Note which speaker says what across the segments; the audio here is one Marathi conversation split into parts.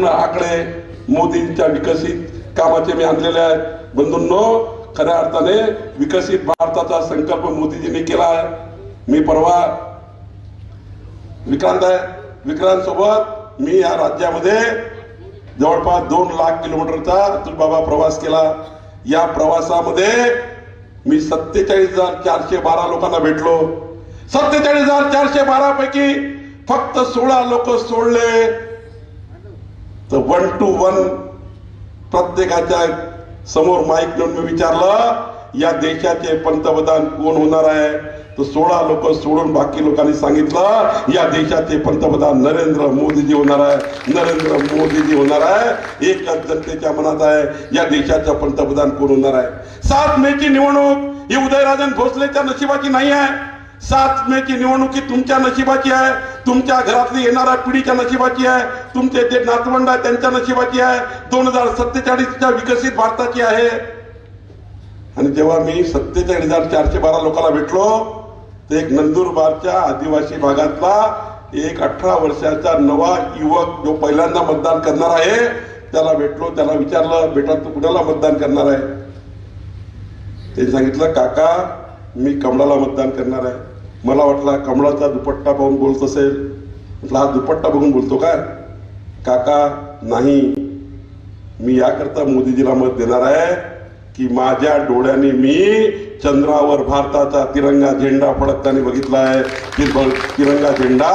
Speaker 1: पूर्ण आकडे मोदींच्या विकसित कामाचे मी आणलेले आहेत. बंधूंनो खऱ्या अर्थाने विकसित भारताचा संकल्प मोदीजींनी केला आहे. मी परवा विक्रांत आहे. विक्रांत सोबत मी या राज्यामध्ये जवळपास दोन लाख किलोमीटरचा अतुल बाबा प्रवास केला. या प्रवासामध्ये मी सत्तेचाळीस हजार चारशे बारा लोकांना भेटलो. सत्तेचाळीस हजार चारशे बारा पैकी फक्त सोळा लोक सोडले. तर वन टू वन प्रत्येकाच्या समोर माईक घेऊन मी विचारलं या देशाचे पंतप्रधान कोण होणार आहे? तर सोळा लोक सोडून बाकी लोकांनी सांगितलं या देशाचे पंतप्रधान नरेंद्र मोदीजी होणार आहे. नरेंद्र मोदीजी होणार आहे. एकच जनतेच्या मनात आहे या देशाचा पंतप्रधान कोण होणार आहे? सात मे ची निवडणूक ही उदयराजन भोसलेच्या नशिबाची नाही आहे. सात मे ची निवडणूक ही तुमच्या नशिबाची आहे तुमच्या घरातली येणाऱ्या पिढीच्या नशिबाची आहे तुमचे जे नातवंड आहे त्यांच्या नशिबाची आहे. दोन हजार सत्तेचाळीसच्या विकसित भारताची आहे. आणि जेव्हा मी सत्तेचाळीस हजार चारशे बारा लोकांना भेटलो तर एक नंदुरबारच्या आदिवासी भागातला एक अठरा वर्षाचा नवा युवक जो पहिल्यांदा मतदान करणार आहे त्याला भेटलो त्याला विचारलं बेटा तू कुणाला मतदान करणार आहे? ते सांगितलं काका मी कमळाला मतदान करणार आहे. मला वाटला कमळाचा दुपट्टा पाहून बोलत असेल. म्हटलं हा दुपट्टा बघून बोलतो काय काका नाही. मी याकरता मोदीजीला मत देणार आहे की माझ्या डोळ्याने मी चंद्रावर भारताचा तिरंगा झेंडा फडकताना बघितला आहे. तिरंगा झेंडा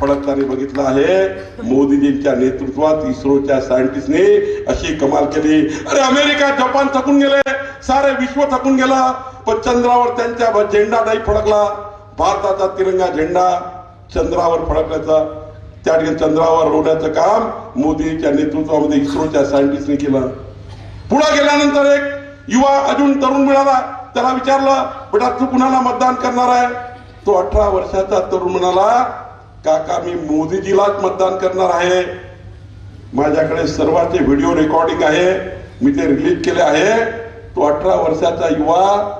Speaker 1: फडकताना बघितला आहे. मोदीजींच्या नेतृत्वात इस्रोच्या सायंटिस्टने अशी कमाल केली. अरे अमेरिका जपान थकून गेले. सारे विश्व थकून गेला. पण चंद्रावर त्यांच्या झेंडा नाही फडकला. भारताचा तिरंगा झेंडा चंद्रावर फडकल्याचा त्या ठिकाणी चंद्रावर रोवण्याचं काम मोदीच्या नेतृत्वामध्ये इस्रोच्या सायंटिस्टने केलं. पुढे गेल्यानंतर एक युवा अजून तरुण मिळाला त्याला विचारलं बेटा तू कुणाला मतदान करणार आहे? तो अठरा वर्षाचा तरुण म्हणाला काका मी मोदीजीलाच मतदान करणार आहे. माझ्याकडे सर्वांचे व्हिडिओ रेकॉर्डिंग आहे मी ते रिलीज केले आहे. तो अठरा वर्षाचा युवा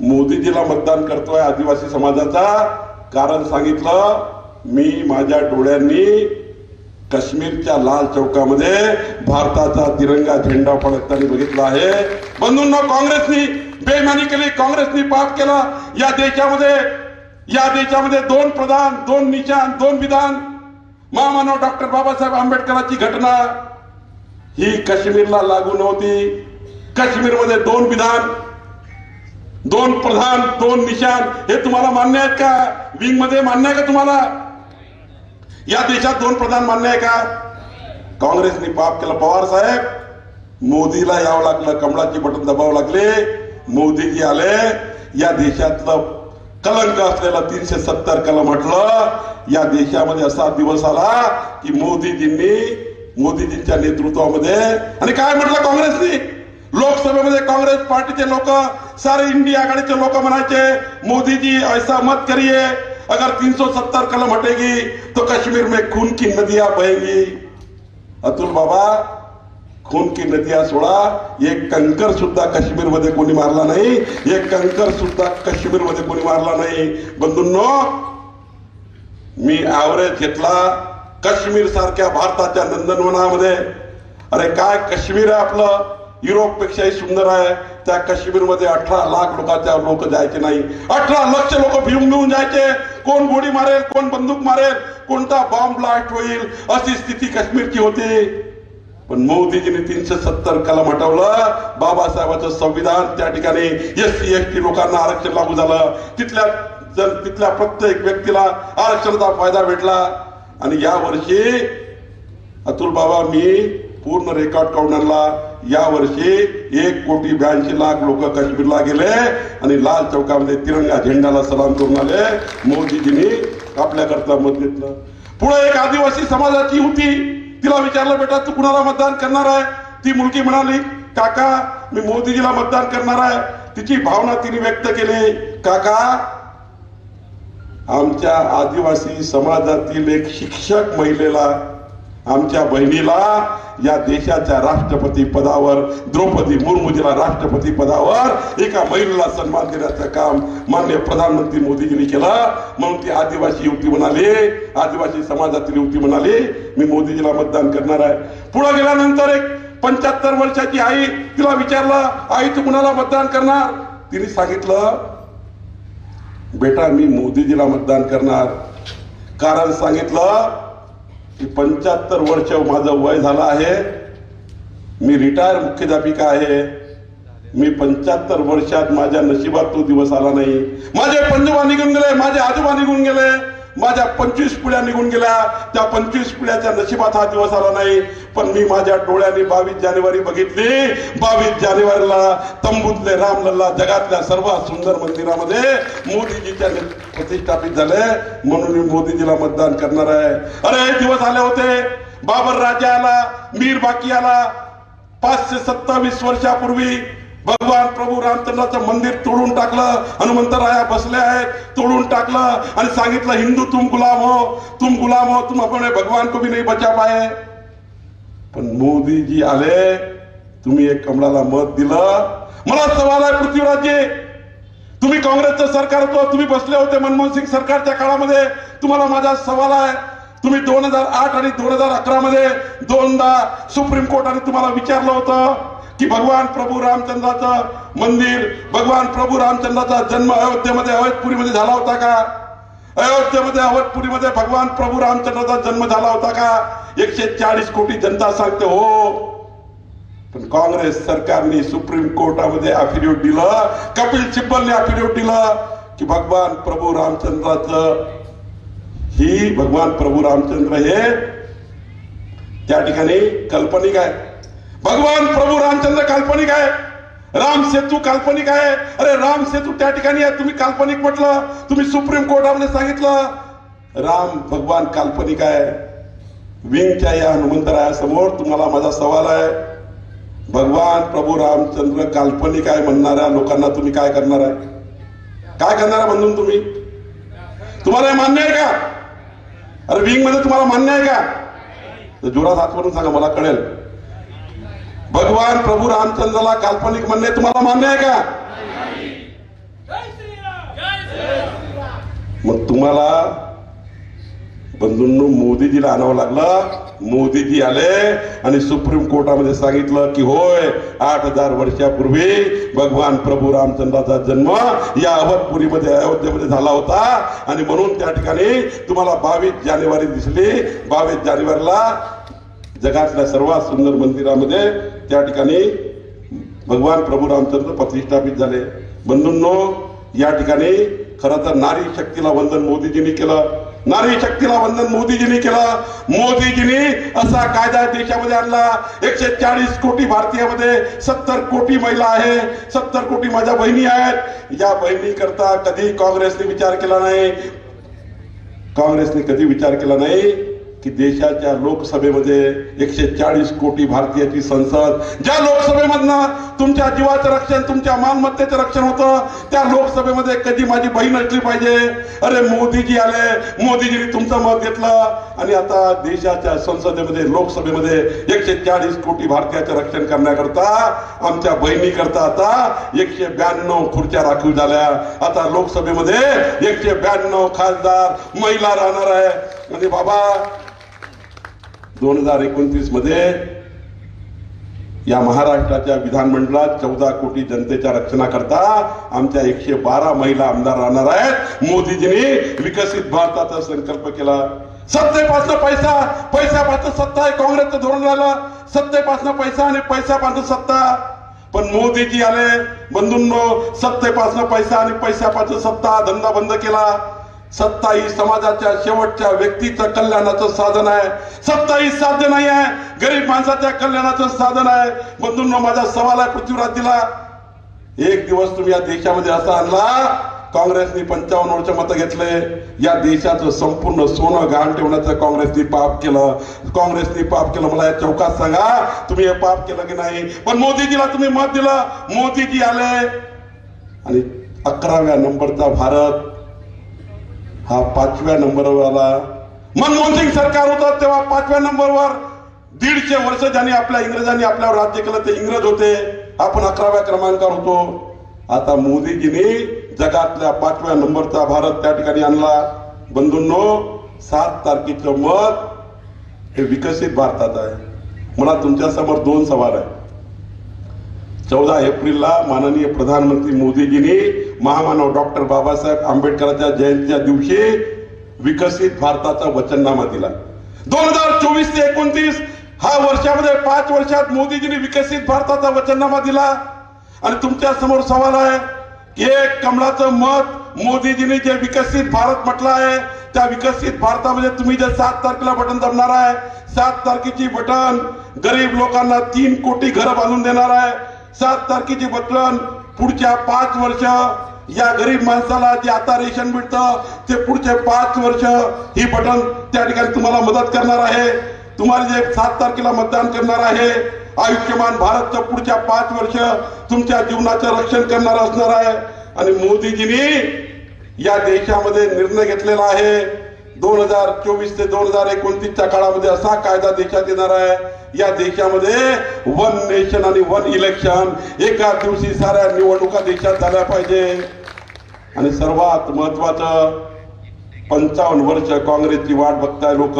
Speaker 1: मोदीजीला मतदान करतोय आदिवासी समाजाचा. कारण सांगितलं मी माझ्या डोळ्यांनी काश्मीरच्या लाल चौकामध्ये भारताचा तिरंगा झेंडा फडकताना बघितला आहे. बंधूंना काँग्रेसनी बेमानी केली काँग्रेसनी पाप केला. या देशामध्ये या देशामध्ये दोन प्रधान दोन निशान दोन विधान. महामानव डॉक्टर बाबासाहेब आंबेडकरांची घटना. ही काश्मीरला लागू नव्हती. काश्मीरमध्ये दोन विधान दोन प्रधान दोन निशान हे तुम्हाला मान्य आहेत का? विंगमध्ये मान्य आहे का तुम्हाला? या देशात दोन प्रधान मान्य आहे का? काँग्रेसने पाप केलं पवार साहेब. मोदीला यावं लागलं कमळाची बटन दबावं लागले. मोदीजी आले. या देशातलं कलंक असलेलं तीनशे सत्तर कलम म्हटलं. या देशामध्ये असा दिवस आला की मोदीजींनी मोदीजींच्या नेतृत्वामध्ये आणि काय म्हटलं काँग्रेसनी? लोकसभेमध्ये काँग्रेस पार्टीचे लोक सारे इंडिया आघाडीचे लोक म्हणायचे मोदीजी ऐसा मत करिए अगर 370 कलम हटेगी तो कश्मीर में खून की नदियां बहेंगी. अतुल बाबा खून की नदियां सोडा एक कंकर सुद्धा कश्मीरमध्ये कोणी मारला नाही एक कंकर सुद्धा कश्मीरमध्ये कोणी मारला नाही. बंधूंनो मी ऍव्हरेज घेतला काश्मीर सारख्या भारताच्या नंदनवनामध्ये. अरे काय काश्मीर आहे आपलं? युरोपपेक्षाही सुंदर आहे. त्या काश्मीरमध्ये अठरा लाख लोकांच्या लोक जायचे नाही. अठरा लक्ष लोक भिवून भिवून जायचे. कोण गोळी मारेल कोण बंदूक मारेल कोणता बॉम्ब ब्लास्ट होईल अशी स्थिती काश्मीरची होती. पण मोदीजीने तीनशे सत्तर कलम हटवलं. बाबासाहेबांचं संविधान त्या ठिकाणी एस सी एस टी लोकांना आरक्षण लागू झालं. तिथल्या जन तिथल्या प्रत्येक व्यक्तीला आरक्षणाचा फायदा भेटला. आणि या वर्षी अतुल बाबा मी पूर्ण रेकॉर्ड काढून आणला या वर्षी एक कोटी ब्याऐंशी लाख लोक काश्मीरला गेले आणि लाल चौकामध्ये तिरंगा झेंड्याला सलाम करून आले. मोदीजींनी आपल्याकरता मत घेतलं. पुढे एक आदिवासी समाजाची होती तिला विचारलं बेटा तू कुणाला मतदान करणार आहे? ती मुलगी म्हणाली काका मी मोदीजीला मतदान करणार आहे. तिची भावना तिने व्यक्त केली काका आमच्या आदिवासी समाजातील एक शिक्षक महिलेला आमच्या बहिणीला या देशाच्या राष्ट्रपती पदावर द्रौपदी मुर्मूजीला राष्ट्रपती पदावर एका महिलेला सन्मान देण्याचं काम मान्य प्रधानमंत्री मोदीजींनी केलं. म्हणून ती आदिवासी युवती म्हणाले आदिवासी समाजातील युवती म्हणाली मी मोदीजीला मतदान करणार आहे. पुढे गेल्यानंतर एक पंच्याहत्तर वर्षाची आई तिला विचारलं आई तू कुणाला मतदान करणार? तिने सांगितलं बेटा मी मोदीजीला मतदान करणार. कारण सांगितलं की पंच्याहत्तर वर्ष माझं वय झालं आहे. मी रिटायर मुख्याध्यापिका आहे. मी पंच्याहत्तर वर्षात माझ्या नशिबात तो दिवस आला नाही. माझे पंजोबा निघून गेले माझे आजोबा निघून गेले. माझ्या पंचवीस पिढ्या निघून गेल्या. त्या पंचवीस पिढ्याच्या नशिबात हा दिवस आला नाही. पण मी माझ्या डोळ्याने बावीस जानेवारी बघितली. बावीस जानेवारीला तंबूतले रामलल्ला जगातल्या सर्वात सुंदर मंदिरामध्ये मोदीजीच्या प्रतिष्ठापित झाले. म्हणून मी मोदीजीला मतदान करणार आहे. अरे हे दिवस आले होते. बाबर राजा आला मीर बाकी आला. पाचशे सत्तावीस वर्षापूर्वी भगवान प्रभू रामचंद्राचं मंदिर तोडून टाकलं हनुमंतराया बसले आहेत तोडून टाकलं आणि सांगितलं हिंदू तुम गुलाम हो तुम गुलाम हो तुम अपने भगवान को भी नाही बचा पाए. पण मोदीजी आले तुम्ही एक कमळाला मत दिलं. मला सवाल आहे पृथ्वीराजजी तुम्ही काँग्रेसचं सरकार होतं तुम्ही बसले होते मनमोहन सिंग सरकारच्या काळामध्ये. तुम्हाला माझा सवाल आहे तुम्ही दोन हजार आठ आणि दोन हजार अकरा मध्ये दोनदा सुप्रीम कोर्टाने तुम्हाला विचारलं होतं. की भगवान प्रभू रामचंद्राचं मंदिर भगवान प्रभू रामचंद्राचा जन्म अयोध्येमध्ये अवधपुरीमध्ये झाला होता का? अयोध्येमध्ये अवधपुरीमध्ये भगवान प्रभू रामचंद्राचा जन्म झाला होता का? एकशे चाळीस कोटी जनता सांगते हो. पण काँग्रेस सरकारने सुप्रीम कोर्टामध्ये अफिडेव्हिट दिलं कपिल सिब्बलने अफिडेव्हिट दिलं की भगवान प्रभू रामचंद्राचं ही भगवान प्रभू रामचंद्र हे त्या ठिकाणी काल्पनिक आहे भगवान प्रभू रामचंद्र काल्पनिक आहे. राम सेतू काल्पनिक आहे. अरे राम सेतू त्या ठिकाणी आहे. तुम्ही काल्पनिक म्हटलं. तुम्ही सुप्रीम कोर्टामध्ये सांगितलं. राम भगवान काल्पनिक आहे. विंगच्या या हनुमंतरायासमोर तुम्हाला माझा सवाल आहे. भगवान प्रभू रामचंद्र काल्पनिक आहे म्हणणाऱ्या लोकांना तुम्ही काय करणार आहे? काय करणार आहे म्हणून तुम्ही? तुम्हाला हे मान्य आहे का? अरे विंगमध्ये तुम्हाला मान्य आहे का? जोरात हात म्हणून सांगा मला कळेल. भगवान प्रभू रामचंद्राला काल्पनिक म्हणणे तुम्हाला मान्य आहे का? मग तुम्हाला बंधूंनो मोदीजीला आणावं लागलं. मोदीजी आले आणि सुप्रीम कोर्टामध्ये सांगितलं की होय आठ हजार वर्षापूर्वी भगवान प्रभू रामचंद्राचा जन्म या अवधपुरीमध्ये अयोध्येमध्ये झाला होता. आणि म्हणून त्या ठिकाणी तुम्हाला बावीस जानेवारी दिसली. बावीस जानेवारीला जगातल्या सर्वात सुंदर मंदिरामध्ये त्या ठिकाणी भगवान प्रभू रामचंद्र प्रतिष्ठापित झाले. बंधूंनो या ठिकाणी खरं तर नारी शक्तीला वंदन मोदीजींनी केलं. नारी शक्तीला वंदन मोदीजींनी केलं. मोदीजींनी असा कायदा देशामध्ये आणला. एकशे चाळीस कोटी भारतीयामध्ये सत्तर कोटी महिला आहे. सत्तर कोटी माझ्या बहिणी आहेत. या बहिणी करता कधी काँग्रेसने विचार केला नाही? काँग्रेसने कधी विचार केला नाही? की देशाच्या लोकसभेमध्ये एकशे चाळीस कोटी भारतीयाची संसद ज्या लोकसभेमधनं तुमच्या जीवाचं रक्षण तुमच्या मालमत्तेचं रक्षण होतं त्या लोकसभेमध्ये कधी माझी बहीण असली पाहिजे? अरे मोदीजी आले मोदीजीने तुमचं मत घेतलं. आणि आता देशाच्या संसदेमध्ये लोकसभेमध्ये एकशे चाळीस कोटी भारतीयाचं रक्षण करण्याकरता आमच्या बहिणी करता आता एकशे ब्याण्णव खुर्च्या राखीव झाल्या. आता लोकसभेमध्ये एकशे ब्याण्णव खासदार महिला राहणार आहे. म्हणजे बाबा दोन हजार एकोणतीसमध्ये या महाराष्ट्राच्या विधानमंडळात चौदा कोटी जनतेच्या रक्षणाकरता आमच्या एकशे बारा महिला आमदार राहणार आहेत. मोदीजींनी विकसित भारताचा संकल्प केला. सत्तेपासून पैसा पैशापासून सत्ता हे काँग्रेसचं धोरण राहिलं. सत्तेपासून पैसा आणि पैशापासून सत्ता. पण मोदीजी आले. बंधूंनो सत्तेपासून पैसा आणि पैशापासून सत्ता धंदा बंद केला. सत्ता ही समाजाच्या शेवटच्या व्यक्तीचं कल्याणाचं साधन आहे. सत्ता ही साध्य नाही आहे. गरीब माणसाच्या कल्याणाचं साधन आहे. बंधूंना माझा सवाल आहे पृथ्वीराज दिला. एक दिवस तुम्ही या देशामध्ये असा आणला. काँग्रेसने पंचावन्न वर्ष मत घेतले. या देशाचं संपूर्ण सोनं गहाण ठेवण्याचं काँग्रेसने पाप केलं. काँग्रेसने पाप केलं. मला या चौकात सांगा तुम्ही हे पाप केलं की नाही? पण मोदीजीला तुम्ही मत दिलं. मोदीजी आले. आणि अकराव्या नंबरचा भारत हा पाचव्या नंबरवर आला. मनमोहन सिंग सरकार होतं तेव्हा पाचव्या नंबरवर दीडशे वर्ष ज्यांनी आपल्या इंग्रजांनी आपल्यावर राज्य केलं ते इंग्रज होते. आपण अकराव्या क्रमांकावर होतो. आता मोदीजींनी जगातल्या पाचव्या नंबरचा भारत त्या ठिकाणी आणला. बंधूंनो सात तारखेचं मत हे विकसित भारतात आहे. मला तुमच्यासमोर दोन सवाल आहे चौदा एप्रिलला माननीय प्रधानमंत्री मोदीजींनी महामानव डॉक्टर बाबासाहेब आंबेडकरांच्या जयंतीच्या दिवशी विकसित भारताचा वचननामा दिला. दोन हजार चोवीस ते एकोणतीस हा वर्षामध्ये पाच वर्षात मोदीजींनी विकसित भारताचा वचननामा दिला. आणि तुमच्यासमोर सवाल आहे की एक कमळाचं मत मोदीजींनी जे विकसित भारत म्हटलं आहे त्या विकसित भारतामध्ये तुम्ही जे सात तारखेला बटन दाबणार आहे सात तारखेची बटन गरीब लोकांना तीन कोटी घरं बांधून देणार आहे. सात तारखेची बटन पुढच्या पाच वर्ष या गरीब माणसाला जे आता रेशन मिळतं ते पुढचे पाच वर्ष ही बटन त्या ठिकाणी तुम्हाला मदत करणार आहे. तुम्हाला जे सात तारखेला मतदान करणार आहे आयुष्यमान भारतचं पुढच्या पाच वर्ष तुमच्या जीवनाचं रक्षण करणार असणार आहे. आणि मोदीजींनी या देशामध्ये निर्णय घेतलेला आहे. दोन हजार चोवीस ते दोन हजार एकोणतीसच्या काळामध्ये असा कायदा देशात येणार आहे. या देशामध्ये वन नेशन आणि वन इलेक्शन एका दिवशी साऱ्या निवडणुका देशात झाल्या पाहिजे. आणि सर्वात महत्वाचं पंचावन्न वर्ष काँग्रेसची वाट बघताय लोक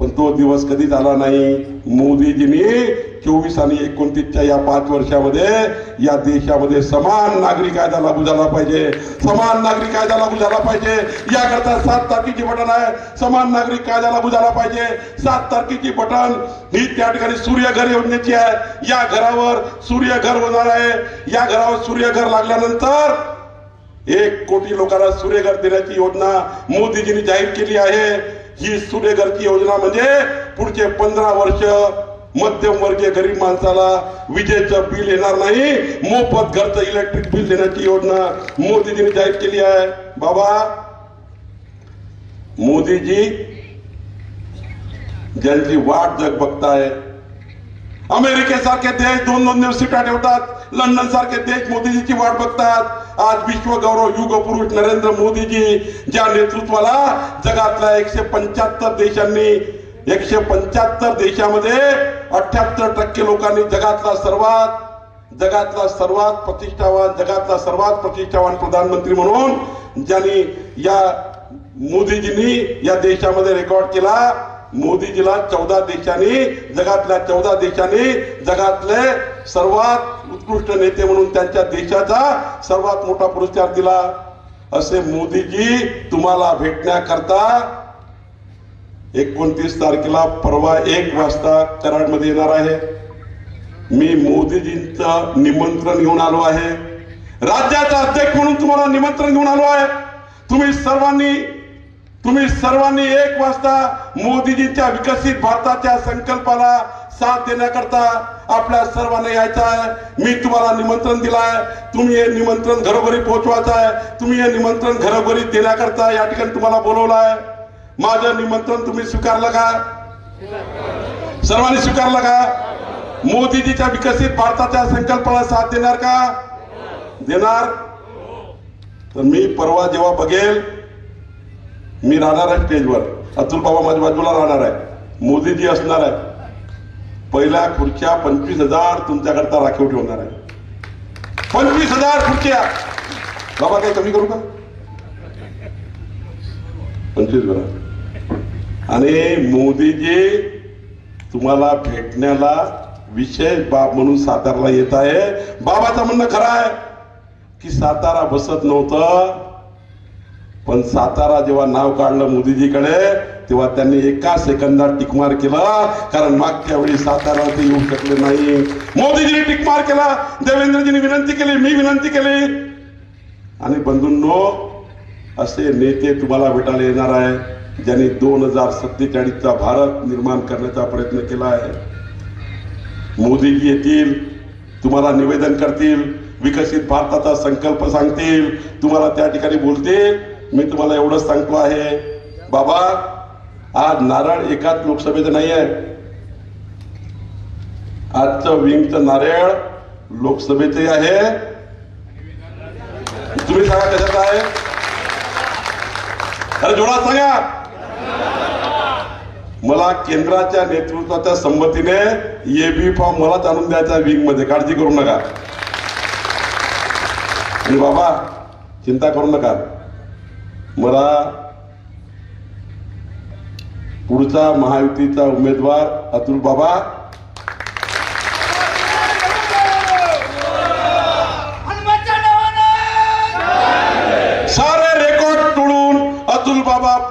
Speaker 1: पण तो दिवस कधी झाला नाही? मोदीजींनी चोवीस आणि एकोणतीसच्या या पाच वर्षामध्ये या देशामध्ये समान नागरी कायदा लागू झाला पाहिजे. समान नागरी कायदा लागू झाला पाहिजे. याकरता सात तारखेची बटन आहे. समान नागरिक कायदा लागू झाला पाहिजे. सात तारखेची बटन ही त्या ठिकाणी सूर्यघर योजनेची आहे. या घरावर सूर्यघर होणार आहे. या घरावर सूर्यघर लागल्यानंतर एक कोटी लोकांना सूर्यघर देण्याची योजना मोदीजींनी जाहीर केली आहे. ही सूर्यघरची योजना म्हणजे पुढचे पंधरा वर्ष मध्यमवर्गीय गरीब माणसाला विजेचं बिल येणार नाही. मोफत घरचं इलेक्ट्रिक बिल देण्याची योजना मोदीजींनी जाहीर केली आहे. बाबा मोदीजी ज्यांची वाट जग बघताय अमेरिकेसारखे देश दोन दोन दिवस सीटा ठेवतात लंडन सारखे देश मोदीजीची वाट बघतात. आज विश्वगौरव युग पुरुष नरेंद्र मोदीजी ज्या नेतृत्वाला जगातल्या एकशे पंच्याहत्तर देशांनी एकशे पंच्याहत्तर देशामध्ये अठ्याहत्तर टक्के लोकांनी जगातला सर्वात जगातला सर्वात प्रतिष्ठावान जगातला सर्वात प्रतिष्ठावान प्रधानमंत्री म्हणून ज्यांनी या मोदीजींनी या देशामध्ये रेकॉर्ड केला मोदीजीला चौदा देशांनी जगातल्या चौदा देशांनी जगातले सर्वात उत्कृष्ट नेते म्हणून त्यांच्या देशाचा सर्वात मोठा पुरस्कार दिला. असे मोदीजी तुम्हाला भेटण्याकरता एकोणतीस तारखेला परवा एक वाजता कराडमध्ये येणार आहे. मी मोदीजींचं निमंत्रण घेऊन आलो आहे. राज्याचा अध्यक्ष म्हणून तुम्हाला निमंत्रण घेऊन आलो आहे. तुम्ही सर्वांनी तुम्ही सर्वांनी एक वाजता मोदीजींच्या विकसित भारताच्या संकल्पाला साथ देण्याकरता आपल्या सर्वांना यायचं आहे. मी तुम्हाला निमंत्रण दिलं आहे तुम्ही हे निमंत्रण घरोघरी पोहोचवायचं आहे. तुम्ही हे निमंत्रण घरोघरी देण्याकरता या ठिकाणी तुम्हाला बोलवलं आहे. माझं निमंत्रण तुम्ही स्वीकारलं का? सर्वांनी स्वीकारलं का? मोदीजीच्या विकसित भारताच्या संकल्पना साथ देणार का? देणार. तर मी परवा जेव्हा बघेल मी राहणार आहे स्टेजवर अतुल बाबा माझ्या बाजूला राहणार आहे. मोदीजी असणार आहे. पहिल्या खुर्च्या पंचवीस हजार तुमच्याकरता राखीव ठेवणार आहे. पंचवीस हजार खुर्च्या. बाबा काही कमी करू का? पंचवीस बरं आणि मोदीजी तुम्हाला भेटण्याला विशेष बाब म्हणून सातारला येत आहे. बाबाचं म्हणणं खरं आहे की सातारा बसत नव्हतं. पण सातारा जेव्हा नाव काढलं मोदीजीकडे तेव्हा त्यांनी एका सेकंदात टिकमार केला. कारण मागच्या वेळी सातारा ते येऊ शकले नाही. मोदीजीने टिकमार केला. देवेंद्रजींनी विनंती केली. मी विनंती केली. आणि बंधूंनो असे नेते तुम्हाला भेटायला येणार आहे ज्यांनी दोन हजार सत्तेचाळीसचा भारत निर्माण करण्याचा प्रयत्न केला आहे. मोदीजी येतील तुम्हाला निवेदन करतील विकसित भारताचा संकल्प सांगतील तुम्हाला त्या ठिकाणी बोलतील. मी तुम्हाला एवढंच सांगतो आहे बाबा आज नारळ एकाच लोकसभेचं नाही आहे आजचं विंगचं नारळ लोकसभेचे आहे. तुम्ही सांगा कशाचं आहे? अरे जोरात सांगा. मला केंद्राच्या नेतृत्वाच्या संमतीने एबी फॉर्म मलाच आणून द्यायचा विंगमध्ये. काळजी करू नका. आणि बाबा चिंता करू नका. मला पुढचा महायुतीचा उमेदवार अतुल बाबा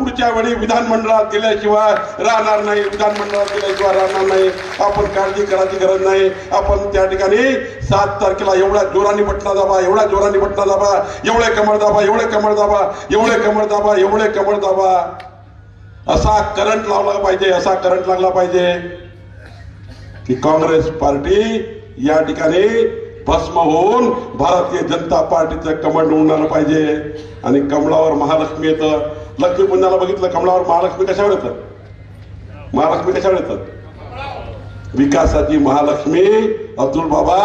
Speaker 1: पुढच्या वेळी विधानमंडळात दिल्याशिवाय राहणार नाही विधानमंडळात दिल्याशिवाय राहणार नाही. आपण काळजी करायची गरज नाही. आपण त्या ठिकाणी सात तारखेला एवढ्या जोराने बटना दाबा एवढ्या जोराने बटना दाबा एवढे कमळ दाबा एवढे कमळ दाबा एवढे कमळ दाबा एवढे कमळ दाबा. असा करंट लावला पाहिजे असा करंट लागला पाहिजे की काँग्रेस पार्टी या ठिकाणी भस्म होऊन भारतीय जनता पार्टीचं कमंड उडणार पाहिजे. आणि कमळावर महालक्ष्मी येतं. लक्ष्मी पुण्याला बघितलं कमळावर महालक्ष्मी कशावर येतं महालक्ष्मी कशावर येतात विकासाची महालक्ष्मी अतुल बाबा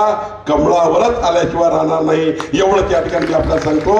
Speaker 1: कमळावरच आल्याशिवाय राहणार नाही. एवढं त्या ठिकाणी मी आपल्याला सांगतो.